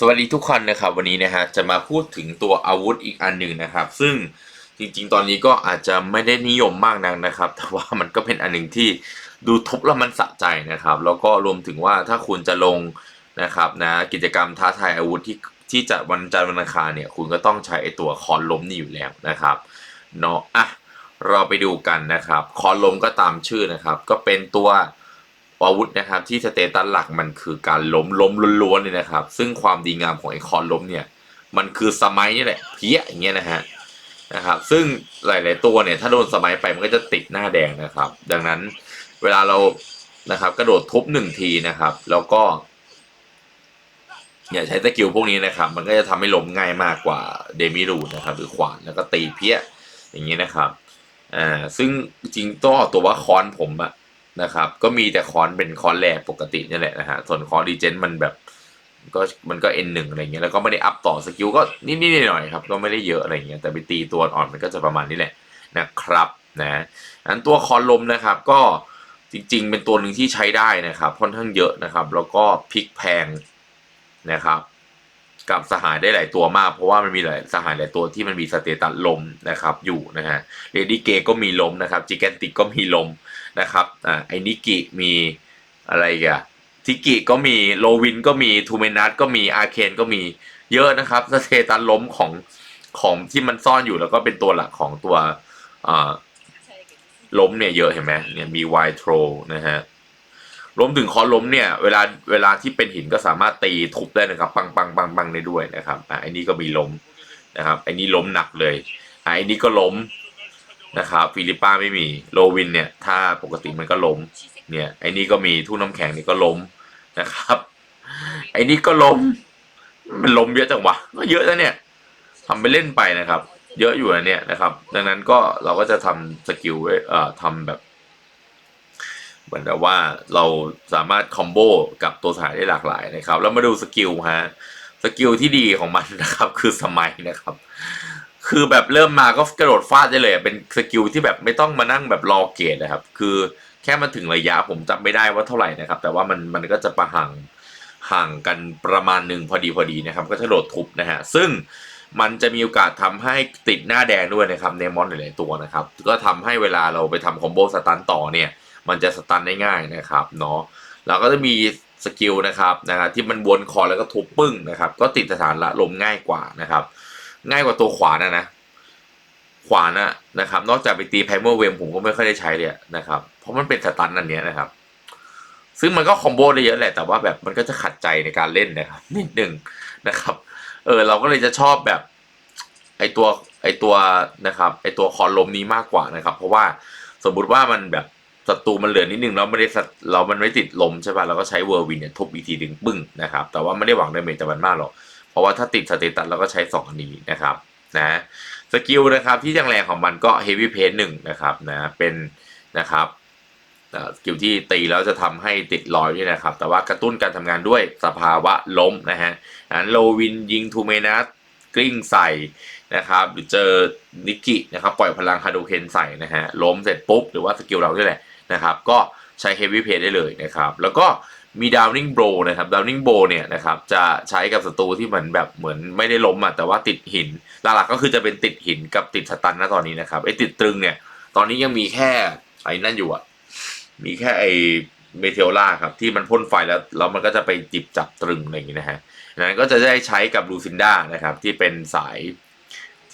สวัสดีทุกคนนะครับวันนี้นะฮะจะมาพูดถึงตัวอาวุธอีกอันหนึ่งนะครับ ซึ่งจริงๆ ตอนนี้ก็อาจจะไม่ได้นิยมมากนักนะครับ แต่ว่ามันก็เป็นอันหนึ่งที่ดูทุบแล้วมันสะใจนะครับ แล้วก็รวมถึงว่าถ้าคุณจะลงนะครับนะกิจกรรมท้าทายอาวุธที่ที่จะวันจันทร์วันอังคารเนี่ยคุณก็ต้องใช้ไอตัวคอนล้มนี่อยู่แล้วนะครับเนาะอะเราไปดูกันนะครับคอนล้มก็ตามชื่อนะครับ ก็เป็นตัว อาวุธนะครับที่สเตตัสหลักมันคือการล้มล้มล้วนๆเลยนะครับ ซึ่งความดีงามของไอคอนล้มเนี่ย มันคือสมัยนี่แหละเพี้ยอย่างเงี้ยนะฮะนะครับซึ่งหลายๆตัวเนี่ย ถ้าโดนสมัยไปมันก็จะติดหน้าแดงนะครับ ดังนั้นเวลาเรานะครับ กระโดดทุบหนึ่งทีนะครับ แล้วก็อย่าใช้สกิลพวกนี้นะครับ มันก็จะทำให้ล้มง่ายมากกว่าเดมิรูนะครับ หรือขวานแล้วก็ตีเพี้ยอย่างนี้นะครับอ่าซึ่งจริงต้องออกตัวว่าคอนผมอะ นะครับ ก็มีแต่คอนเป็นคอนแรปกตินี่แหละนะฮะ ส่วนคอนดีเจนมันแบบก็มันก็ N หนึ่งอะไรเงี้ย แล้วก็ไม่ได้อัพต่อสกิลก็นิดๆหน่อยๆครับ ก็ไม่ได้เยอะอะไรเงี้ย แต่ไปตีตัวอ่อนมันก็จะประมาณนี้แหละนะครับนะอันตัวคอนลมนะครับก็จริงๆ เป็นตัวหนึ่งที่ใช้ได้นะครับ ค่อนข้างเยอะนะครับ แล้วก็พลิกแพงนะครับ กับสหายได้หลายตัวมาก เพราะว่ามันมีหลายสหายหลายตัวที่มันมีสเตตัสลมนะครับอยู่นะฮะเลดี้เกก็มีลมนะครับจิแกนติกก็มีลมนะครับอ่าไอ้นิกิมีอะไรอีกันทิกิก็มีโลวินก็มีทูเมนัสก็มีอาเคนก็มีเยอะนะครับสเตตันล้มของของที่มันซ่อนอยู่แล้วก็เป็นตัวหลักของตัวอ่าล้มเนี่ยเยอะเห็นไหมเนี่ยมีไวโทรนะฮะ รวมถึงคอล้มเนี่ยเวลาเวลาที่เป็นหินก็สามารถตีทุบได้นะครับ ปังปังปังปังได้ด้วยนะครับอ่าไอ้นี่ก็มีล้มนะครับไอ้นี่ล้มหนักเลยอ่าไอ้นี่ก็ล้มนะครับฟิลิปป้าไม่มีโลวินเนี่ยถ้าปกติมันก็ล้มเนี่ยไอ้นี่ก็มีทุ่นน้ำแข็งนี่ก็ล้มนะครับ ไอ้นี่ก็ล้มมันล้มเยอะจังวะก็เยอะแล้วเนี่ยทำไปเล่นไปนะครับ เยอะอยู่นะเนี่ยนะครับ ดังนั้นก็เราก็จะทำสกิลไว้เอ่อทำแบบ เหมือนกับว่าเราสามารถคอมโบกับตัวสายได้หลากหลายนะครับ แล้วมาดูสกิลฮะสกิลที่ดีของมันนะครับคือสมัยนะครับ คือแบบเริ่มมาก็กระโดดฟาดได้เลย เป็นสกิลที่แบบไม่ต้องมานั่งแบบรอเกตนะครับ คือแค่มาถึงระยะผมจำไม่ได้ว่าเท่าไหร่นะครับ แต่ว่ามันมันก็จะประห่างห่างกันประมาณหนึ่งพอดีพอดีนะครับ ก็จะโดดทุบนะฮะซึ่งมันจะมีโอกาสทำให้ติดหน้าแดงด้วยนะครับเนมอนหลายๆตัวนะครับ ก็ทำให้เวลาเราไปทำคอมโบสตันต่อเนี่ย มันจะสตันได้ง่ายนะครับเนาะแล้วก็จะมีสกิลนะครับนะครับที่มันวนคอแล้วก็ทุบปึ้งนะครับ ก็ติดสถานละลมง่ายกว่านะครับ ง่ายกว่าตัวขวานะนะขวานะนะครับ นอกจากไปตีไพเมอร์เวมผมก็ไม่ค่อยได้ใช้เลยนะครับ เพราะมันเป็นสตันอันเนี้ยนะครับ ซึ่งมันก็คอมโบได้เยอะแหละแต่ว่าแบบมันก็จะขัดใจในการเล่นนะครับนิดหนึ่งนะครับ เออเราก็เลยจะชอบแบบไอตัวไอตัวนะครับไอตัวคอลมนี้มากกว่านะครับ เพราะว่าสมมุติว่ามันแบบ ศัตรูมันเหลือนิดนึงแล้วไม่ได้สะเรามันไม่ติดลมใช่ป่ะเราก็ใช้เวอร์วินเนี่ยทุบอีกทีดึงปึ้งนะครับแต่ว่าไม่ได้หวังดาเมจจากมันมากหรอกเพราะว่าถ้าติดสเตตัสเราก็ใช้ 2 อันนี้นะครับนะสกิลนะครับที่ยังแรงของมันก็ Heavy p a หนึ่งนะครับนะเป็นนะครับสกิลที่ตีแล้วจะทำให้ติดลอยด้วยนะครับ แต่ว่ากระตุ้นการทำงานด้วยสภาวะล้มนะฮะนั้นโลวินยิงทูเมนัสกลิ้งใส่นะครับหรือเจอนิกกินะครับปล่อยพลังฮาโดเคนใส่นะฮะล้มเสร็จปุ๊บหรือว่าสกิลเราด้วยแหละ นะครับ ก็ใช้ Heavy p a ได้เลยนะครับ แล้วก็มีดาวนิงโบนะครับดาวนิงโบเนี่ยนะครับจะใช้กับศัตรูที่เหมือนแบบเหมือนไม่ได้ล้มอะแต่ว่าติดหิน หลักๆก็คือจะเป็นติดหินกับติดสตันนะตอนนี้นะครับไอ้ติดตรึงเนี่ย ตอนนี้ยังมีแค่ไอ้นั่นอยู่อะมีแค่ไอ้เมเทลล่าครับที่มันพ่นไฟแล้วแล้วมันก็จะไปจิบจับตรึงอะไรอย่างงี้นะฮะนั้นก็จะได้ใช้กับลูซินดานะครับที่เป็นสาย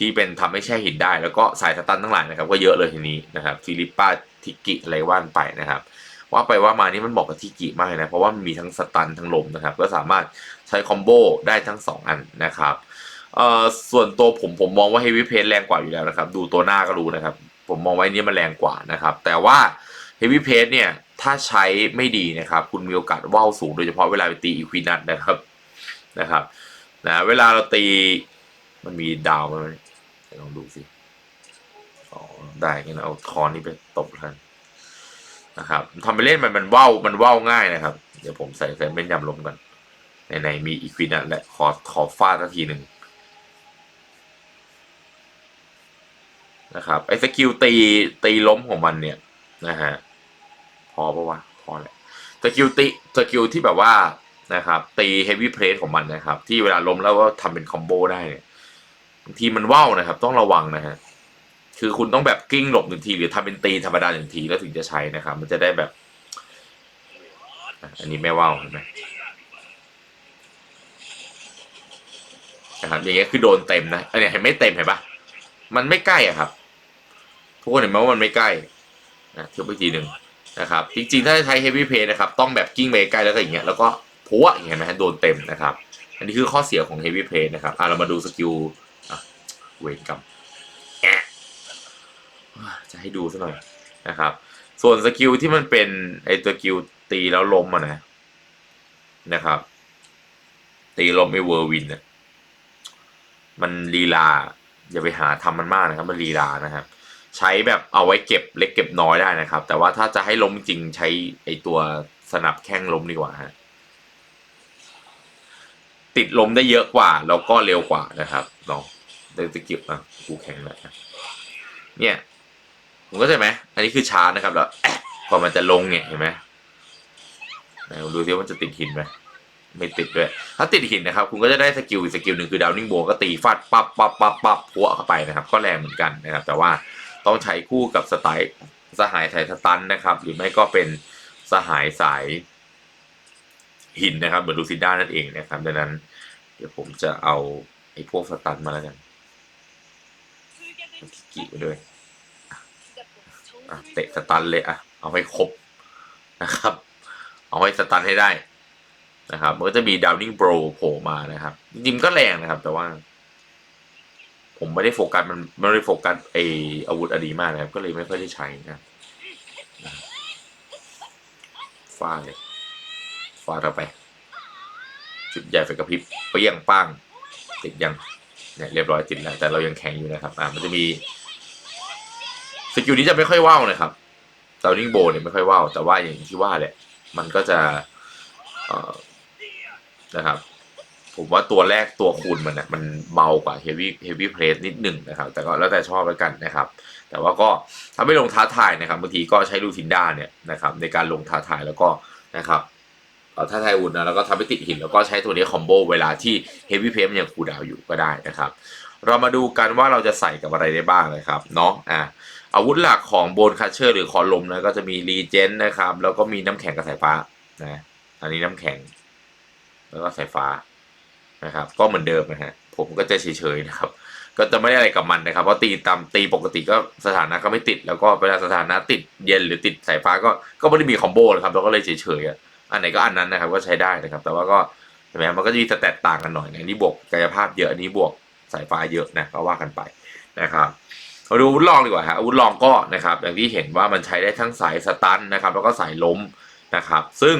ที่เป็นทำให้แช่หินได้ แล้วก็สายสตันทั้งหลายนะครับก็เยอะเลยทีนี้นะครับฟิลิปปาทิกิอะไรว่านไปนะครับ ว่าไปว่ามานี่มันบอกกับทิกิมากเลยนะ เพราะว่ามันมีทั้งสตันทั้งลมนะครับ ก็สามารถใช้คอมโบได้ทั้ง 2 อันนะครับเอ่อส่วนตัวผมผมมองว่าเฮวี่เพนแรงกว่าอยู่แล้วนะครับ ดูตัวหน้าก็รู้นะครับ ผมมองไว่านี้มันแรงกว่านะครับ แต่ว่าเฮวี่เพนเนี่ยถ้าใช้ไม่ดีนะครับ คุณมีโอกาสว่าวสูงโดยเฉพาะเวลาไปตีอีควินัทนะครับนะครับนะเวลาเราตีมันมีดาวไหม ลองดูสิอ๋อได้งั้นเอาคอนนี้ไปตบแล้วกันนะครับทำไปเล่นมันมันว่าวมันว่าวง่ายนะครับ เดี๋ยวผมใส่ใส่เป็นยำลมกันในในมีอีควินัทและขอขอฟาดสักทีหนึ่งนะครับไอ้สกิลตีตีล้มของมันเนี่ยนะฮะพอปะวะพอแหละสกิลตีสกิลที่แบบว่านะครับตีเฮฟวี่เพลสของมันนะครับ ที่เวลาล้มแล้วก็ทำเป็นคอมโบได้เนี่ย บางทีมันว่าวนะครับ ต้องระวังนะฮะคือคุณต้องแบบกิ้งหลบหนึ่งทีหรือทำเป็นตีธรรมดาหนึ่งทีแล้วถึงจะใช้นะครับ มันจะได้แบบ อันนี้ไม่ว่าวเห็นไหมนะครับอย่างเงี้ยคือโดนเต็มนะอันเนี้ยเห็นไม่เต็มเห็นปะมันไม่ใกล้อะครับ ทุกคนเห็นไหมว่ามันไม่ใกล้นะเทียบอีกทีหนึ่งนะครับ จริงๆ ถ้าใช้ heavy play นะครับ ต้องแบบกิ้งไปใกล้แล้วก็อย่างเงี้ยแล้วก็พัวอย่างเงี้ยนไหมฮะโดนเต็มนะครับ อันนี้คือข้อเสียของ heavy play นะครับอะเรามาดูสกิล เวรกรรมจะให้ดูซะหน่อยนะครับ ส่วนสกิลที่มันเป็นไอตัวสกิลตีแล้วล้มอะนะนะครับ ตีล้มไอเวอร์วินอะมันลีลา อย่าไปหาทำมันมากนะครับ มันลีลานะครับ ใช้แบบเอาไว้เก็บเล็กเก็บน้อยได้นะครับ แต่ว่าถ้าจะให้ล้มจริงใช้ไอตัวสนับแข้งล้มดีกว่าฮะติดล้มได้เยอะกว่า แล้วก็เร็วกว่านะครับเนาะ เดนสกิลอะกูแข็งแล้วเนี่ยผมก็ใช่ไหมอันนี้คือช้านะครับแล้วพอมันจะลงเนี่ยเห็นไหมดูซิว่าจะติดหินไหมไม่ติดด้วย ถ้าติดหินนะครับ คุณก็จะได้สกิลอีกสกิลหนึ่งคือดาวนิ่งโบก็ตีฟาดปั๊บปั๊บปั๊บปั๊บพัวเข้าไปนะครับ ก็แรงเหมือนกันนะครับ แต่ว่าต้องใช้คู่กับสไตล์สหายไทยสตันนะครับ หรือไม่ก็เป็นสหายสายหินนะครับ เหมือนลูซิด้านั่นเองนะครับ ดังนั้น เดี๋ยวผมจะเอาไอ้พวกสตันมาแล้วกัน กี่ไปด้วยอะเตะสตันเลยอะ เอาให้ครบนะครับ เอาให้สตันให้ได้นะครับมันก็จะมีดาวนิ่งโบรโผล่มานะครับจริงก็แรงนะครับ แต่ว่า ผมไม่ได้โฟกัสมันไม่ได้โฟกัสไออาวุธอดีมากนะครับ ก็เลยไม่ค่อยได้ใช้นะฟาดเลยฟาดเข้าไป จุดใหญ่ไฟกระพริบเปรี้ยงป้าง ติดยังเนี่ยเรียบร้อยติดแล้วแต่เรายังแข็งอยู่นะครับ อ่ามันจะมี สกิลนี้จะไม่ค่อยว่าวนะครับดาวนิ่งโบเนี่ยไม่ค่อยว่าวแต่ว่าอย่างที่ว่าแหละมันก็จะนะครับ ผมว่าตัวแรกตัวคูณมันเนี่ยมันเบากว่า heavy heavy plate นิดหนึ่งนะครับ แต่ก็แล้วแต่ชอบแล้วกันนะครับ แต่ว่าก็ถ้าไม่ลงท้าทายนะครับบางทีก็ใช้ลูซินดาเนี่ยนะครับในการลงท้าทายแล้วก็นะครับเอาท้าทายอุ่นนะแล้วก็ทำให้ติดหินแล้วก็ใช้ตัวนี้คอมโบเวลาที่ heavy plate มันยังคูดาวอยู่ก็ได้นะครับ เรามาดูกันว่าเราจะใส่กับอะไรได้บ้างนะครับเนาะอะอาวุธหลักของโบนคัชเชอร์หรือคอลมนะก็จะมีรีเจนนะครับ แล้วก็มีน้ำแข็งกับสายฟ้านะอันนี้น้ำแข็ง แล้วก็สายฟ้านะครับ ก็เหมือนเดิมนะฮะผมก็จะเฉยๆนะครับ ก็จะไม่ได้อะไรกับมันนะครับ เพราะตีตามตีปกติก็สถานะก็ไม่ติด แล้วก็เวลาสถานะติดเย็นหรือติดสายฟ้าก็ก็ไม่ได้มีคอมโบนะครับเราก็เลยเฉยๆอันไหนก็อันนั้นนะครับก็ใช้ได้นะครับ แต่ว่าก็ใช่ไหมมันก็จะมีสแตตต่างกันหน่อยนะอันนี้บวกกายภาพเยอะอันนี้บวก สายฟ้าเยอะนะก็ว่ากันไปนะครับมาดูอาวุธลองดีกว่าฮะอาวุธลองก็นะครับอย่างที่เห็นว่ามันใช้ได้ทั้งสายสตันนะครับ แล้วก็สายล้มนะครับ ซึ่ง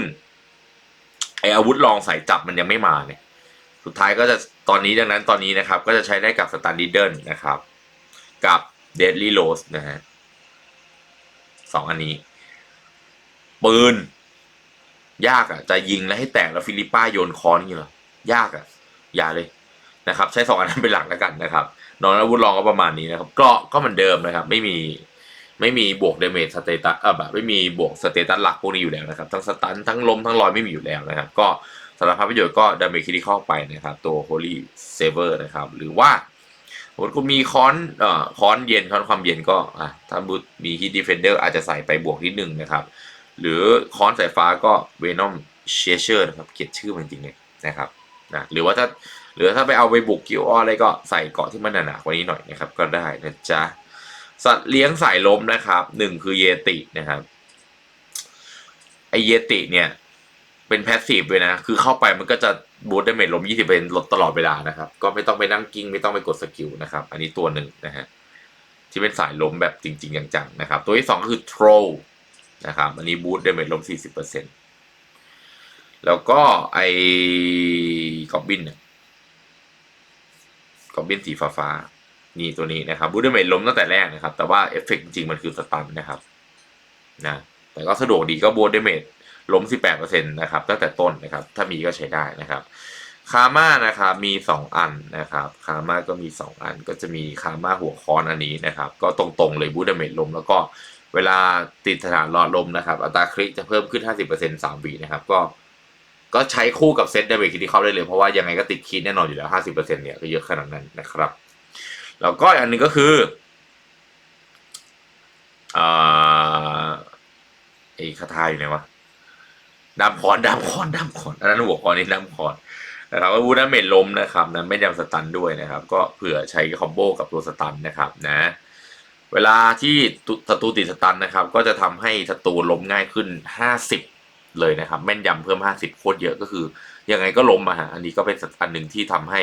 ไออาวุธลองสายจับมันยังไม่มาเนี่ยสุดท้ายก็จะตอนนี้ดังนั้นตอนนี้นะครับ ก็จะใช้ได้กับสตันดิเดิลนะครับ กับเดดลี่โรสนะฮะสองอันนี้ ปืน ยากอะ่ะ จะยิงแล้วให้แตกแล้วฟิลิปป้าโยนคอนนี่เหรอ ยากอะ่ะ อย่าเลย นะครับใช้สองอันนั้นเป็นหลักแล้วกันนะครับนอนอาวุธลองก็ประมาณนี้นะครับเกราะก็เหมือนเดิมนะครับ ไม่มีไม่มีบวกเดเมจสเตตัสเออแบบไม่มีบวกสเตตัสหลักพวกนี้อยู่แล้วนะครับ ทั้งสตันทั้งลมทั้งลอยไม่มีอยู่แล้วนะครับ ก็สำหรับภาพประโยชน์ก็ดาเมจคิดิคอลไปนะครับ ตัว Holy Saver นะครับ หรือว่าสมมติคุณมีคอนเอ่อคอนเย็นคอนความเย็นก็อะถ้าบุตมี Hit Defender อาจจะใส่ไปบวกนิดนึงนะครับ หรือคอนสายฟ้าก็ Venom c h a s e r นะครับเขียนชื่อมันจริงเลยนะครับนะหรือว่าถ้า หรือถ้าไปเอาไปบุกกิวอออะไรก็ใส่เกาะที่มันหนากว่านี้หน่อยนะครับ ก็ได้นะจ๊ะสัตว์เลี้ยงสายล้มนะครับหนึ่งคือเยตินะครับไอเยติเนี่ย เป็นแพสซีฟเลยนะ คือเข้าไปมันก็จะบูตได้เมจลม 20เป็นลดตลอดเวลานะครับ ก็ไม่ต้องไปนั่งกิ้ง ไม่ต้องไปกดสกิลนะครับ อันนี้ตัวหนึ่งนะฮะที่เป็นสายล้มแบบจริง ๆ จังๆนะครับ ตัวที่สองก็คือ troll นะครับ อันนี้บูตได้เมจลม 40%แล้วก็ไอกอบบินเนี่ย กอบบินสีฟ้าๆนี่ตัวนี้นะครับบูดเมจล้มตั้งแต่แรกนะครับ แต่ว่าเอฟเฟกต์จริงๆ มันคือสตันนะครับนะแต่ก็สะดวกดีก็บูดเมจล้ม 18%นะครับตั้งแต่ต้นนะครับ ถ้ามีก็ใช้ได้นะครับคาม่านะครับมี 2 อันนะครับคาม่าก็มี 2 อันก็จะมีคาม่าหัวคอนอันนี้นะครับ ก็ตรงๆเลยบูดเมจล้มแล้วก็เวลาติดสถานรอดลมนะครับ อัตราคริจะเพิ่มขึ้น 50% 3วีนะครับ ก็ ก็ใช้คู่กับเซตเดเวคิที่เข้าได้เลย เพราะว่ายังไงก็ติดคีดแน่นอนอยู่แล้วห้าสิบเปอร์เซ็นเนี่ยก็เยอะขนาดนั้นนะครับ แล้วก็อันหนึ่งก็คืออ่าไอ้คาถาอยู่ไหนวะดามคอนดามคอนดามคอนอันนั้นหัวคอนนี่ดามคอนนะครับว่าวูดาเมจล้มนะครับนะไม่ยำสตันด้วยนะครับ ก็เผื่อใช้คอมโบกับตัวสตันนะครับนะเวลาที่ตุศัตรูติดสตันนะครับ ก็จะทำให้ศัตรูล้มง่ายขึ้นห้าสิบ เลยนะครับ แม่นยำเพิ่มห้าสิบโคตรเยอะก็คือ ยังไงก็ล้มอะฮะอันนี้ก็เป็นอันหนึ่งที่ทำให้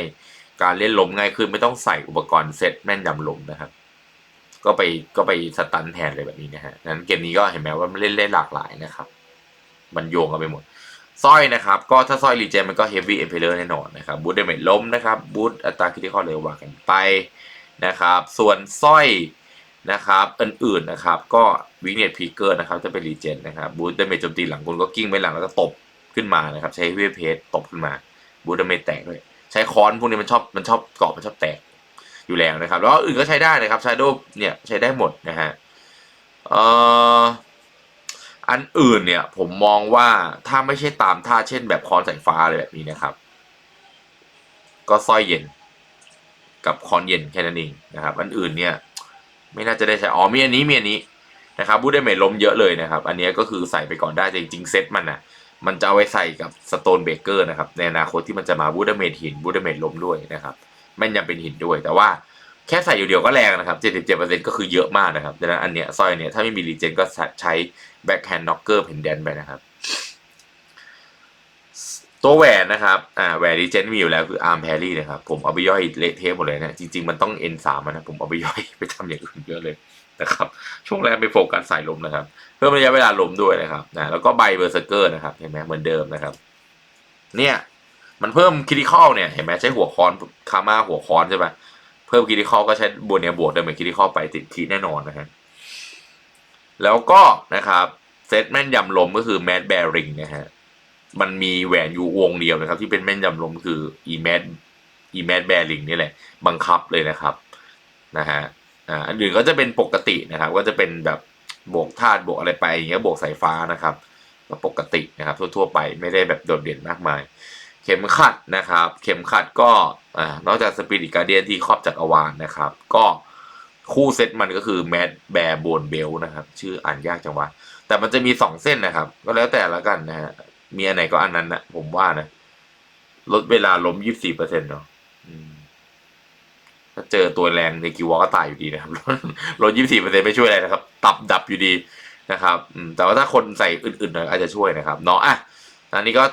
การเล่นล้มง่ายขึ้นไม่ต้องใส่อุปกรณ์เซตแม่นยำล้มนะครับ ก็ไปก็ไปสตันแทนเลยแบบนี้นะฮะนั้นเกมนี้ก็เห็นไหมว่ามันเล่นเล่นหลากหลายนะครับ มันโยงกันไปหมดสร้อยนะครับ ก็ถ้าสร้อยรีเจนมันก็เฮฟวี่เอมเพลเลอร์แน่นอนนะครับบูทเดเมจล้มนะครับบูทอัตราคิดที่ข้อเร็วว่ากันไปนะครับ ส่วนสร้อยนะครับ อื่นๆนะครับ ก็ วิกเนตพีเกอร์นะครับจะเป็นรีเจนนะครับบูทเดเมจโจมตีหลังคุณก็กิ้งไปหลังแล้วก็ตบขึ้นมานะครับใช้เวฟเพสตบขึ้นมาบูทเดเมจแตกด้วยใช้ค้อนพวกนี้มันชอบมันชอบเกาะมันชอบแตกอยู่แล้วนะครับแล้วอื่นก็ใช้ได้นะครับชาโดเนี่ยใช้ได้หมดนะฮะเอ่ออันอื่นเนี่ยผมมองว่าถ้าไม่ใช่ตามท่าเช่นแบบคอนสายฟ้าอะไรแบบนี้นะครับ ก็สร้อยเย็น กับคอนเย็นแค่นั้นเองนะครับ อันอื่นเนี่ย ไม่น่าจะได้ใช้อ๋อมีอันนี้มีอันนี้ นะครับบูดเดเมจล้มเยอะเลยนะครับ อันนี้ก็คือใส่ไปก่อนได้แต่จริงๆเซตมันนะมันจะเอาไว้ใส่กับสโตนเบเกอร์นะครับในอนาคตที่มันจะมาบูดเดเมจหินบูดเดเมจล้มด้วยนะครับแม่นยำเป็นหินด้วย แต่ว่าแค่ใส่อยู่เดียวก็แรงนะครับ 77%ก็คือเยอะมากนะครับดังนั้นอันเนี้ยสร้อยเนี่ยถ้าไม่มีรีเจนก็ใช้แบ็คแฮนด์น็อกเกอร์เพนเดนไปนะครับตัวแหวนนะครับอ่าแหวนรีเจนมีอยู่แล้วคืออาร์มแพรี่นะครับ ผมเอาไปย่อยเละเทะหมดเลยนะ จริง ๆ มันต้อง N3 อะนะ ผมเอาไปย่อยไปทำอย่างอื่นเยอะเลย นะครับช่วงแรกไปโฟกัสสายลมนะครับ เพิ่มระยะเวลาลมด้วยนะครับนะแล้วก็ใบเบอร์เซอร์เกอร์นะครับเห็นไหมเหมือนเดิมนะครับ เนี่ยมันเพิ่มคริติคอลเนี่ยเห็นไหมใช้หัวคอนคามาหัวคอนใช่ปะเพิ่มคริติคอลก็ใช้บวกเนี่ยบวกเดิมเหมือนคริติคอลไปติดคีแน่นอนนะครับแล้วก็นะครับเซตแม่นยำลมก็คือแมดแบริงนะฮะมันมีแหวนอยู่วงเดียวนะครับ ที่เป็นแม่นยำลมคืออีแมดอีแมดแบริงนี่แหละ บังคับเลยนะครับนะฮะ อ่าอันอื่นก็จะเป็นปกตินะครับ ก็จะเป็นแบบบวกธาตุบวกอะไรไปอย่างเงี้ยบวกสายฟ้านะครับก็ปกตินะครับ ทั่วๆไปไม่ได้แบบโดดเด่นมากมาย เข็มขัดนะครับ เข็มขัดก็อ่านอกจากสปิริตการเดียนที่ครอบจักรวาลนะครับ ก็คู่เซตมันก็คือแมดแบร์โบนเบลนะครับ ชื่ออ่านยากจังวะแต่มันจะมีสองเส้นนะครับ ก็แล้วแต่ละกันนะฮะมีอันไหนก็อันนั้นนะผมว่านะลดเวลาล้มยี่สิบเปอร์เซ็นต์เนาะ ถ้าเจอตัวแรงในกิวอลก็ตายอยู่ดีนะครับลดยี่สิบเปอร์เซ็นต์ไม่ช่วยอะไรนะครับ ตับดับอยู่ดีนะครับแต่ว่าถ้าคนใส่อื่นๆหน่อยอาจจะช่วยนะครับเนาะอะอันนี้ก็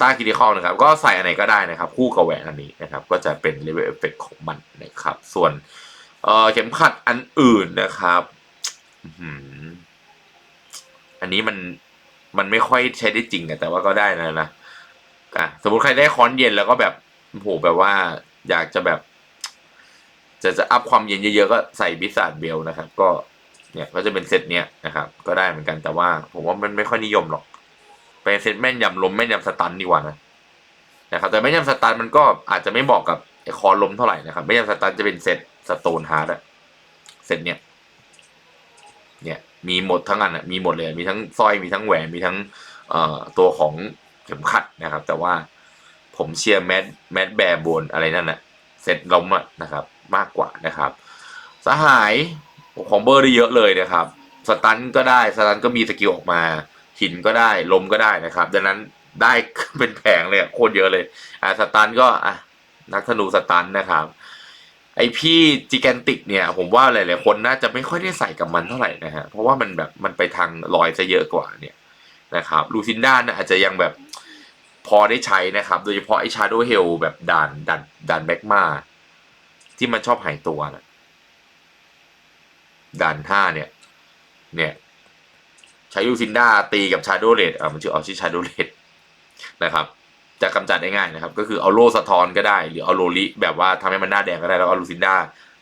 ต้าคิดิคอลนะครับ ก็ใส่อันไหนก็ได้นะครับ คู่กับแหวนอันนี้นะครับ ก็จะเป็นเลเวลเอฟเฟกของมันนะครับ ส่วนเอ่อเข็มขัดอันอื่นนะครับอันนี้มันมันไม่ค่อยใช้ได้จริงอะแต่ว่าก็ได้นะนะอะสมมติใครได้ค้อนเย็นแล้วก็แบบโอ้โหแบบว่าอยากจะแบบ จะจะอัพความเย็นเยอะๆก็ใส่บิสซาร์ดเบลนะครับ ก็เนี่ยก็จะเป็นเซตเนี้ยนะครับ ก็ได้เหมือนกันแต่ว่า ผมว่ามันไม่ค่อยนิยมหรอกเป็นเซตแม่นยำลมแม่นยำสตันดีกว่านะนะครับแต่แม่นยำสตันมันก็อาจจะไม่เหมาะกับไอคอลมเท่าไหร่นะครับแม่นยำสตันจะเป็นเซตสโตนฮาร์ดอะเซตเนี้ยเนี่ยมีหมดทั้งอันอะมีหมดเลยมีทั้งสร้อยมีทั้งแหวนมีทั้งเอ่อตัวของเข็มขัดนะครับ แต่ว่าผมเชียร์แมดแมดแบร์บนอะไรนั่นนะเซตล้มอะนะครับ มากกว่านะครับสหายของเบอร์ได้เยอะเลยนะครับ สตันก็ได้สตันก็มีสกิลออกมา หินก็ได้ลมก็ได้นะครับ ดังนั้นได้เป็นแผงเลยโคตรเยอะเลยอ่าสตันก็อะนักธนูสตันนะครับ ไอพี่จิแกนติกเนี่ย ผมว่าหลายๆคนน่าจะไม่ค่อยได้ใส่กับมันเท่าไหร่นะฮะเพราะว่ามันแบบมันไปทางลอยซะเยอะกว่าเนี่ยนะครับลูซินด้านะอาจจะยังแบบพอได้ใช้นะครับ โดยเฉพาะไอชาโดว์เฮลแบบด่านด่านด่านแบ็กมา ที่มันชอบหายตัวนะด่านห้าเนี่ย เนี่ยใช้ลูซินดาตีกับชาโดเลดอ่ามันชื่อเอาชื่อชาโดเลดนะครับ จะกำจัดได้ง่ายนะครับ ก็คือเอาโลสะท้อนก็ได้ หรือเอาโลลิแบบว่าทำให้มันหน้าแดงก็ได้ แล้วเอาลูซินดา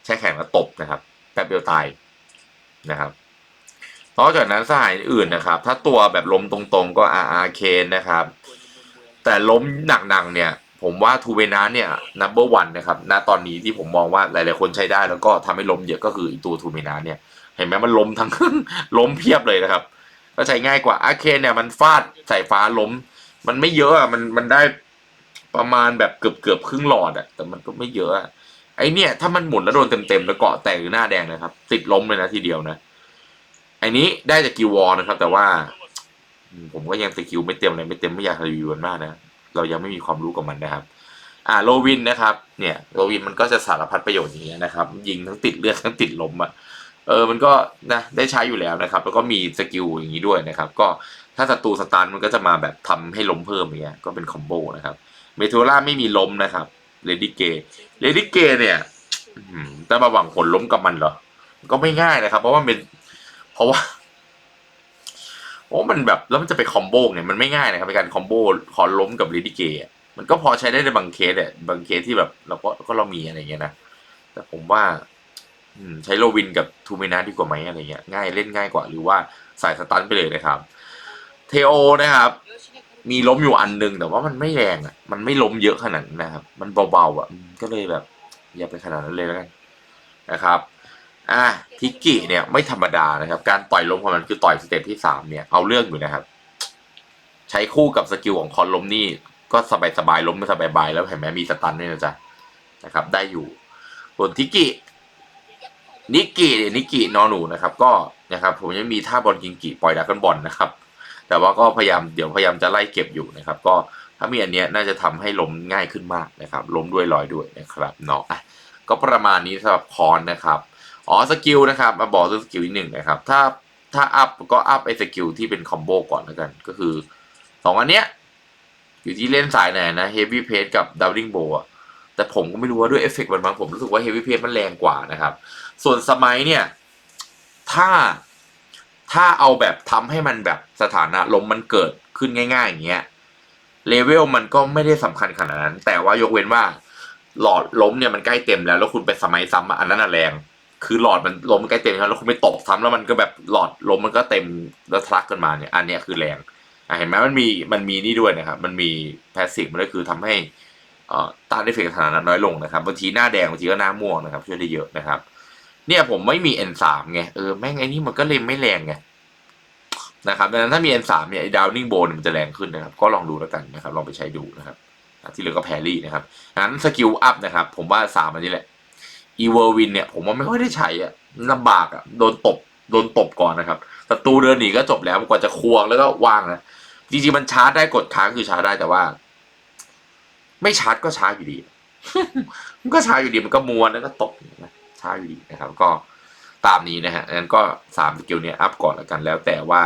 แช่แข็งแล้วตบนะครับแป๊บเดียวตายนะครับนอกจากนั้นสหายอื่นนะครับ ถ้าตัวแบบล้มตรงๆ ก็อาอาเคนนะครับ แต่ล้มหนักๆเนี่ย ผมว่าทูเวนาเนี่ยนัมเบอร์วันนะครับณตอนนี้ที่ผมมองว่าหลาย ๆ คนใช้ได้แล้วก็ทำให้ล้มเยอะก็คืออีตัวทูเวนาเนี่ย เห็นไหมมันล้มทั้งล้มเพียบเลยนะครับ ก็ใช้ง่ายกว่าอาเคนเนี่ยมันฟาดสายฟ้าล้ม มันไม่เยอะอะมันมันได้ประมาณแบบเกือบเกือบครึ่งหลอดอะแต่มันก็ไม่เยอะไอเนี่ยถ้ามันหมุนแล้วโดนเต็มๆแล้วเกาะแตกหรือหน้าแดงนะครับ ติดล้มเลยนะทีเดียวนะไอนี้ได้จากกิววอลนะครับ แต่ว่า ผมก็ยังสกิลไม่เต็มเลยไม่เต็มไม่อยากรีวิวมันมากนะ เรายังไม่มีความรู้กับมันนะครับ อ่าโลวินนะครับ เนี่ยโลวินมันก็จะสารพัดประโยชน์อย่างเงี้ยนะครับ ยิงทั้งติดเลือดทั้งติดลมอะเออมันก็นะได้ใช้อยู่แล้วนะครับ แล้วก็มีสกิลอย่างนี้ด้วยนะครับ ก็ถ้าศัตรูสตันมันก็จะมาแบบทำให้ล้มเพิ่มอย่างเงี้ยก็เป็นคอมโบนะครับเมโทล่าไม่มีล้มนะครับเลดี้เกเลดี้เกเนี่ยอื้อหือจะมาหวังผลล้มกับมันเหรอ ก็ไม่ง่ายนะครับ เพราะว่าเป็นเพราะว่า โอ้มันแบบแล้วมันจะไปคอมโบเนี่ยมันไม่ง่ายนะครับในการคอมโบคอนล้มกับลิดิเกะมันก็พอใช้ได้ในบางเคสเนี่ยบางเคสที่แบบเราก็ก็เรามีอะไรเงี้ยนะแต่ผมว่าอืใช้โลวินกับทูเมนาดีกว่าไหมอะไรเงี้ยง่ายเล่นง่ายกว่า หรือว่าใส่สตันไปเลยนะครับ เทโอนะครับ มีล้มอยู่อันหนึง แต่ว่ามันไม่แรงอะ มันไม่ล้มเยอะขนาดนั้นนะครับ มันเบาๆอะก็เลยแบบ อย่าไปขนาดนั้นเลยแล้วกันนะครับ อะทิกกี้เนี่ยไม่ธรรมดานะครับ การต่อยล้มของมันคือต่อยสเต็ปที่สามเนี่ยเอาเรื่องอยู่นะครับ ใช้คู่กับสกิลของคอนล้มนี่ก็สบายสบายๆล้มไม่สบายบายๆแล้วเห็นไหมมีสตันด้วยนะจ๊ะนะครับ ได้อยู่ส่วนทิกกี้นิกกี้เนี่ยนิกกี้นอหนูนะครับ ก็นะครับ ผมยังมีท่าบอลกิงกิปล่อยดักกันบอลนะครับ แต่ว่าก็พยายามเดี๋ยวพยายามจะไล่เก็บอยู่นะครับ ก็ถ้ามีอันเนี้ยน่าจะทำให้ล้มง่ายขึ้นมากนะครับล้มด้วยลอยด้วยนะครับเนาะก็ประมาณนี้สำหรับคอนนะครับ อ๋อสกิลนะครับมาบอกเรื่องสกิลอีกหนึ่งนะครับ ถ้าถ้าอัพก็อัพไอสกิลที่เป็นคอมโบก่อนแล้วกัน ก็คือสองอันเนี้ยอยู่ที่เล่นสายไหนนะเฮฟวี่เพสกับดับลิงโบอะแต่ผมก็ไม่รู้ว่าด้วยเอฟเฟกต์มันบางผมรู้สึกว่าเฮฟวี่เพสมันแรงกว่านะครับ ส่วนสมัยเนี่ย ถ้าถ้าเอาแบบทำให้มันแบบสถานะลมมันเกิดขึ้นง่าย ๆ อย่างเงี้ยเลเวลมันก็ไม่ได้สำคัญขนาดนั้น แต่ว่ายกเว้นว่า หลอดล้มเนี่ยมันใกล้เต็มแล้ว แล้วคุณไปสมัยซ้ำอันนั้นอะแรง คือหลอดมันลมมันใกล้เต็มแล้วแล้วคุณไปตกซ้ำแล้วมันก็แบบหลอดลมมันก็เต็มแล้วทะลักกันมาเนี่ยอันเนี้ยคือแรงเห็นไหมมันมีมันมีนี่ด้วยนะครับ มันมีแพสซีฟมันก็คือทำให้ต้านได้เฟกสถานะน้อยลงนะครับบางทีหน้าแดงบางทีก็หน้าม่วงนะครับช่วยได้เยอะนะครับ เนี่ยผมไม่มี N3 ไงเออแม่งไอ้นี่มันก็เลยไม่แรงไงนะครับดังนั้นถ้ามี N3 เนี่ยไอ้ดาวนิ่งโบนมันจะแรงขึ้นนะครับ ก็ลองดูแล้วกันนะครับ ลองไปใช้ดูนะครับ ที่เหลือก็แพรี่นะครับงั้นสกิลอัพนะครับ ผมว่าสามอันนี้แหละ อีเวอร์วินเนี่ยผมว่าไม่ค่อยได้ใช้อะลำบากอะโดนตบโดนตบก่อนนะครับศัตรูเดินหนีก็จบแล้วกว่าจะควงแล้วก็วางนะจริงๆมันชาร์จได้กดค้างคือชาร์จได้แต่ว่า ไม่ชาร์จก็ช้าอยู่ดีมันก็ช้าอยู่ดีมันก็มวนแล้วก็ตบนะช้าอยู่ดีนะครับ ก็ตามนี้นะฮะงั้นก็สามสกิลเนี่ยอัพก่อนแล้วกันแล้วแต่ว่า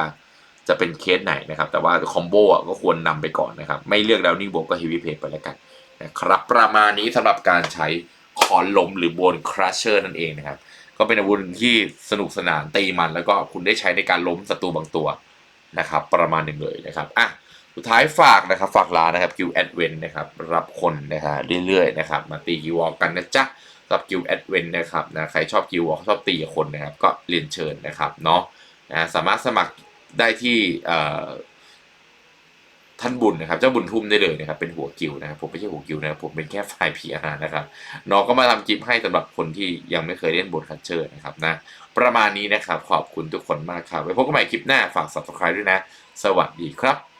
จะเป็นเคสไหนนะครับ แต่ว่าคอมโบอะก็ควรนำไปก่อนนะครับ ไม่เลือกดาวนิ่งโบก็เฮฟวี่เพย์ไปแล้วกันนะครับประมาณนี้สำหรับการใช้ คอนลมหรือโบนคราชเชอร์นั่นเองนะครับ ก็เป็นอาวุธที่สนุกสนานตีมัน แล้วก็คุณได้ใช้ในการล้มศัตรูบางตัวนะครับ ประมาณหนึ่งเลยนะครับอะสุดท้ายฝากนะครับ ฝากร้านนะครับกิวแอดเวนนะครับ รับคนนะครับเรื่อยๆนะครับ มาตีกิวอลกันนะจ๊ะสำหรับกิวแอดเวนนะครับนะใครชอบกิวอลชอบตีคนนะครับ ก็เรียนเชิญนะครับเนาะนะสามารถสมัครได้ที่เอ่อ ท่านบุญนะครับ เจ้าบุญทุ่มได้เลยนะครับ เป็นหัวกิวนะครับ ผมไม่ใช่หัวกิวนะครับ ผมเป็นแค่ฝ่ายพีอาร์นะครับ น้องก็มาทำกิฟให้สำหรับคนที่ยังไม่เคยเล่นบทคัตเชอร์นะครับนะ ประมาณนี้นะครับ ขอบคุณทุกคนมากครับ ไว้พบกันใหม่คลิปหน้า ฝาก subscribe ด้วยนะ สวัสดีครับ